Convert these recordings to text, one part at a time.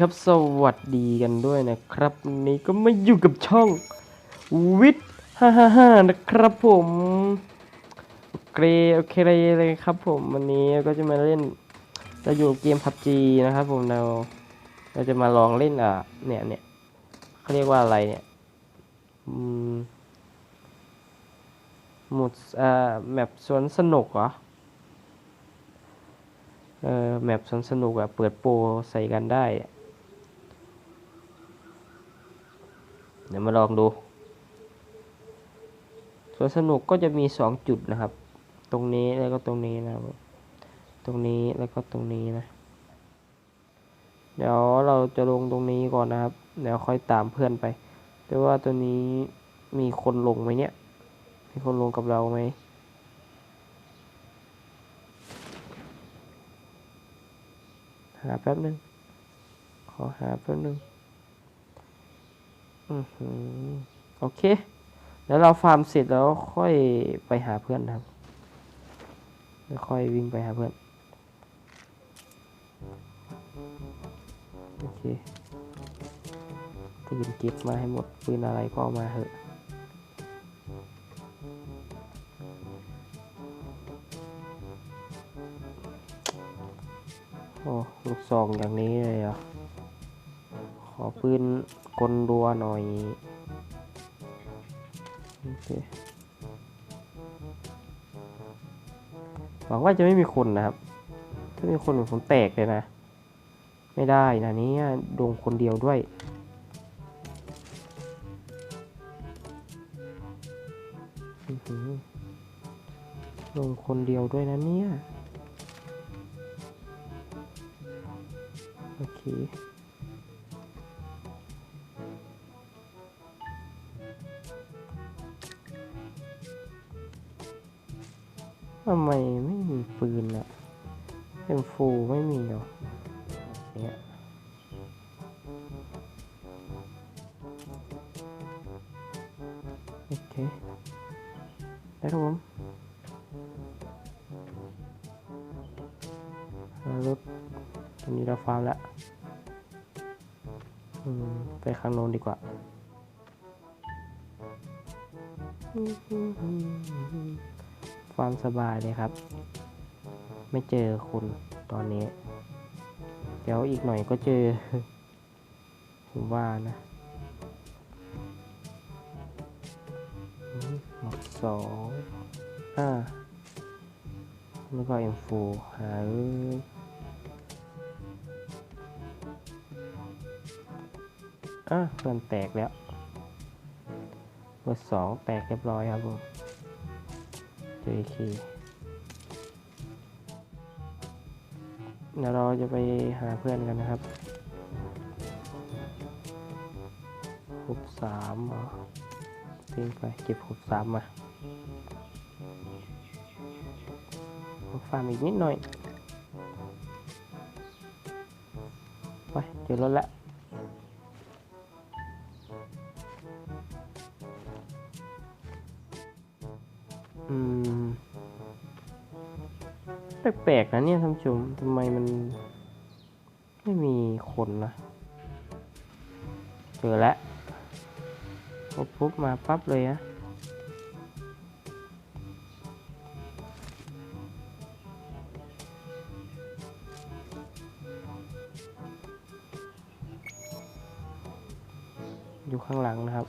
ครับสวัสดีกันด้วยนะครับวันนี้ก็มาอยู่กับช่องวิทห้าห้าห้านะครับผมโอเคโอเคเลยครับผมวันนี้ก็จะมาเล่นเราอยู่เกมพับจีนะครับผมเราเราจะมาลองเล่นอะเนี่ยเนี่ยเขาเรียกว่าอะไรเนี่ยอืมหมุดอ่าแมปสวนสนุกเหรอ เออแมปสนสนุกอะเปิดโปรใส่กันได้ เดี๋ยวมาลองดูสวนสนุกก็จะมีสองจุดนะครับ ตรงนี้แล้วก็ตรงนี้นะครับตรงนี้แล้วก็ตรงนี้นะ เดี๋ยวเราจะลงตรงนี้ก่อนนะครับ เดี๋ยวค่อยตามเพื่อนไป แต่ว่าตัวนี้มีคนลงไหมเนี่ย มีคนลงกับเราไหม หาแป๊บนึง ขอหาแป๊บนึง อือหือ โอเค แล้วเราฟาร์มเสร็จแล้วค่อยไปหาเพื่อนนะครับแล้วค่อยวิ่งไปหาเพื่อน โอเคปืนเก็บมาให้หมดปืนอะไรก็เอามาเถอะ อ้ลูกซองอย่างนี้เลยเหรอขอปืนกลรัวหน่อยโอเคหวังว่าจะไม่มีคนนะครับ ถ้ามีคนผมแตกเลยนะ ไม่ได้นะนี้โดงคนเดียวด้วยลงคนเดียวด้วยนะเนี่ย โอเค ทำไมไม่มีปืนอะเอ็มฟูไม่มีเหรอเนี่ยโอเคได้ครับผม ตรงนี้เราฟาร์มแล้วไปข้างโน้นดีกว่าฟามสบายเลยครับ ไม่เจอคุณตอนนี้ เดี๋ยวอีกหน่อยก็เจอ ผมว่านะมหมดสองอ่าแล้วก็เอ็มฟูหา อะเพื่อนแตกแล้วเบอร์สองแตกเรียบร้อยครับผมเจอคีเดี๋ยวเราจะไปหาเพื่อนกันนะครับหกสามเหรอทิ้งไปเก็บหกสามมาฟาร์มอีกนิดหน่อย ไปเจอรถแล้ว อืม แปลกๆนะเนี่ยท่านผู้ชมทำไมมัน ไม่มีคนนะเจอแล้วปุ๊บปุ๊บมาปั๊บเลยนะอยู่ข้างหลังนะครับ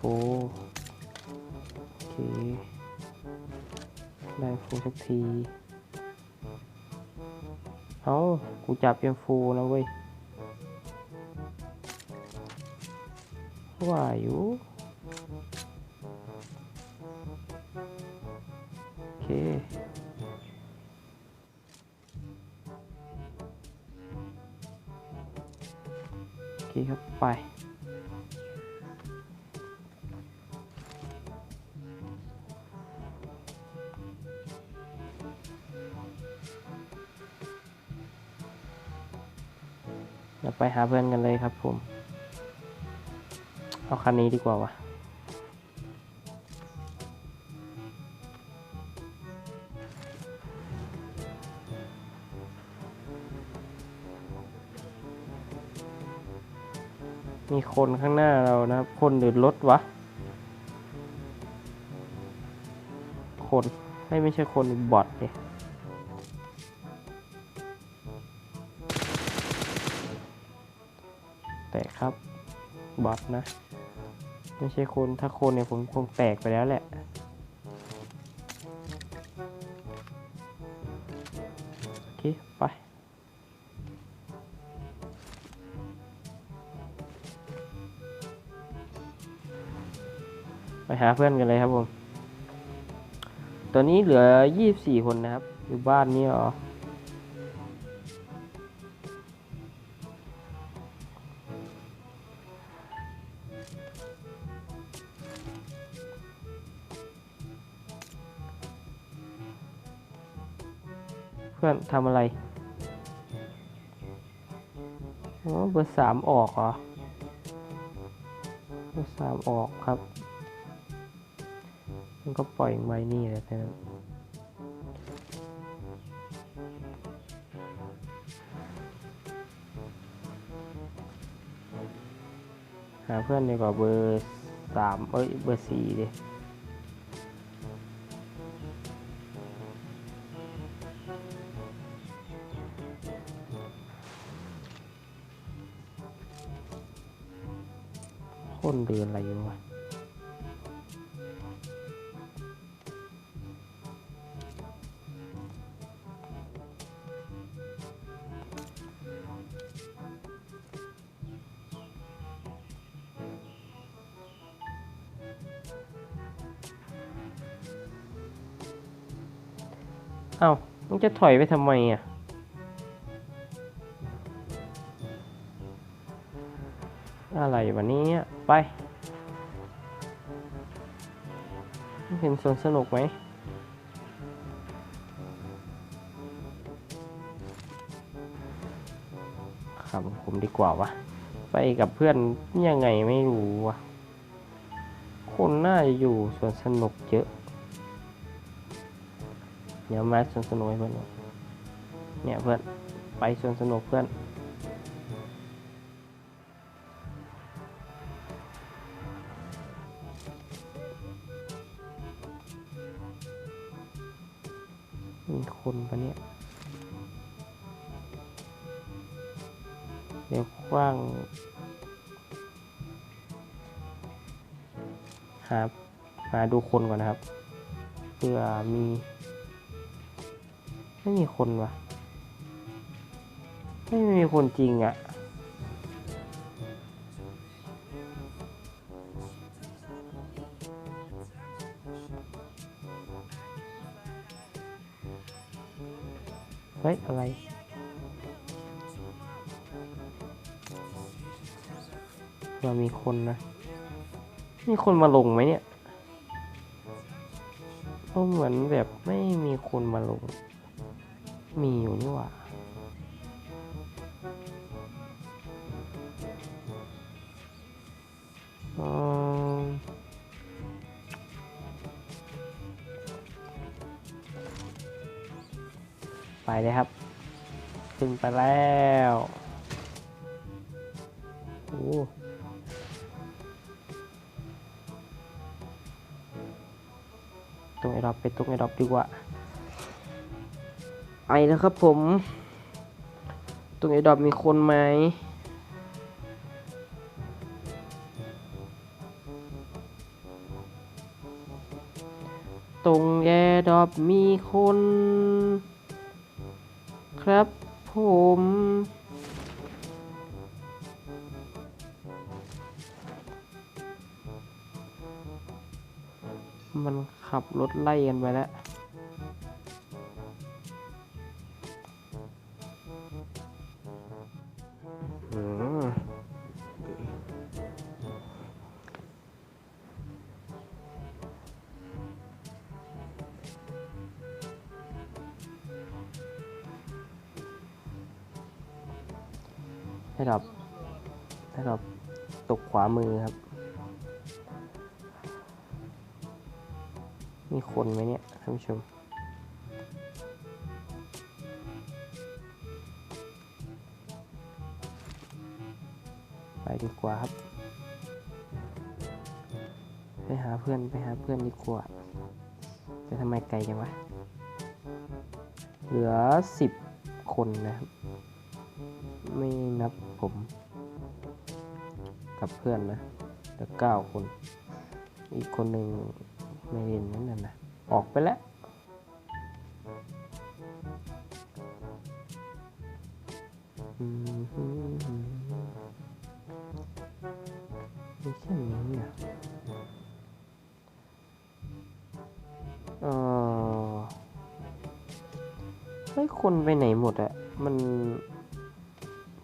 ฟโอเค ได้ฟูสักที เอากูจับเอ็มโฟนะเว้ยว่าอยู่โอเคโอเคครับไป ไปหาเพื่อนกันเลยครับผม เอาคันนี้ดีกว่าวะมีคนข้างหน้าเรานะครับ คนหรือรถวะ คน ไม่ใช่คนบอทเนี่ย ครับบอทนะ ไม่ใช่คนถ้าคนเนี่ยผมคงแตกไปแล้วแหละโอเคไปไปหาเพื่อนกันเลยครับผม ตอนนี้เหลือ 24 คนนะครับ อยู่บ้านนี่เหรอ พื่อนทำอะไรอ๋อเบอร์สามออกเหรอ เบอร์สามออกครับ มันก็ปล่อยไว้นี่แหละค่นั้นหาเพื่อนดีกว่าเบอร์สามเอ้ย เบอร์สี่ดิ คนเดินอะไรวะเอ้ามึงจะถอยไปทำไมอะ อะไรวันนี้ไป เห็นสวนสนุกไหมครับผมดีกว่าวะ ไปกับเพื่อนยังไงไม่รู้วะ คนน่าจะอยู่สวนสนุกเยอะ เดี๋ยวมาสวนสนุกให้เพื่อน เนี่ยเพื่อน ไปสวนสนุกเพื่อน หาหาดูคนก่อนนะครับเพื่อมี ไม่มีคนวะไม่มีคนจริงอะ่ะเฮ้ย อะไร เรามีคนนะ มีคนมาลงไหมเนี่ยก็เหมือนแบบไม่มีคนมาลง มีอยู่นี่หว่าอืมไปเลยครับ ขึ้นไปแล้ว โอ้ อ้ดอกไปตรงไอ้ดอกดีกว่าไอนะครับผม ตรงไอ้ดอกมีคนไหมตรงแอร์ดรอปมีคน ครับผมมัน ขับรถไล่กันไปแล้วให้ดรอปให้ดรอปตกขวามือครับ มีคนไหมเนี่ยท่านผู้ชม ไปดีกว่าครับ ไปหาเพื่อนไปหาเพื่อนดีกว่า แต่ทำไมไกลจังวะ เหลือสิบคนนะครับ ไม่นับผม กับเพื่อนนะเหลือเก้าคน อีกคนหนึ่ง ไม่เล่นนั่นน่ะนะออกไปแล้วอืมฮึฮึมีแค่นี้เหรอเออเฮ้คนไปไหนหมดอะมัน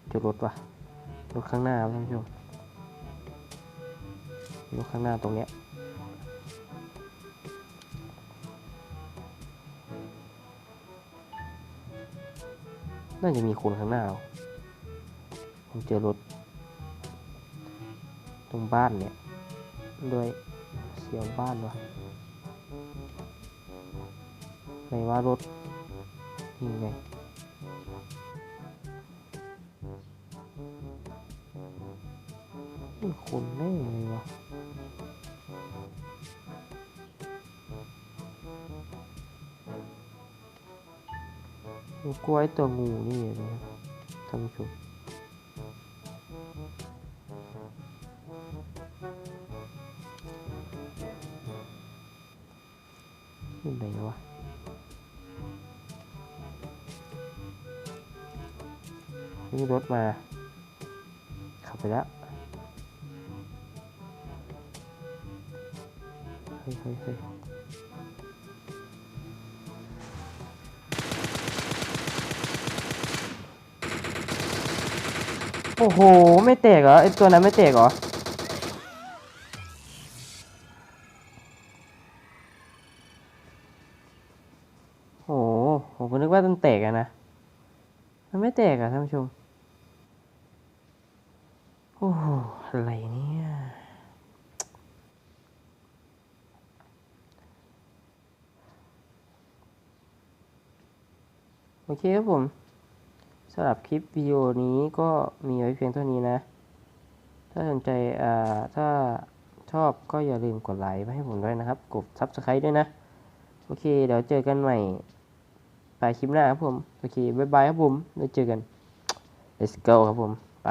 เจะรถวะรถข้างหน้าครับท่านผู้ชมรถข้างหน้าตรงเนี้ย น่าจะมีคนข้างหน้าเราผมเจอรถ ตรงบ้านเนี่ยด้วยเสียงบ้านวะไหนว่ารถนี่ไงนี่คนแน่เลยวะ ผมกลัวไอ้ตัวงูนี่เลยนะท่านผู้ชมอยู่ไหนวะนี่รถมา ขับไปแล้วเฮ้ยเฮ้ยเฮ้ย โอ้โห ไม่แตกเหรอไอตัวนั้นไม่แตกเหรอโอ้โหผมก็นึกว่ามันแตกอะนะ มันไม่แตกอะท่านผู้ชม โอ้โห อะไรเนี่ยโอเคครับผม สำหรับคลิปวิดีโอนี้ก็มีไว้เพียงเท่านี้นะ ถ้าสนใจอ่าถ้าชอบก็อย่าลืมกดไลค์มาให้ผมด้วยนะครับ กด Subscribe ด้วยนะ โอเค เดี๋ยวเจอกันใหม่ไปคลิปหน้าครับผม โอเค บ๊ายบายครับผม แล้วเจอกัน let's go ครับผม ไป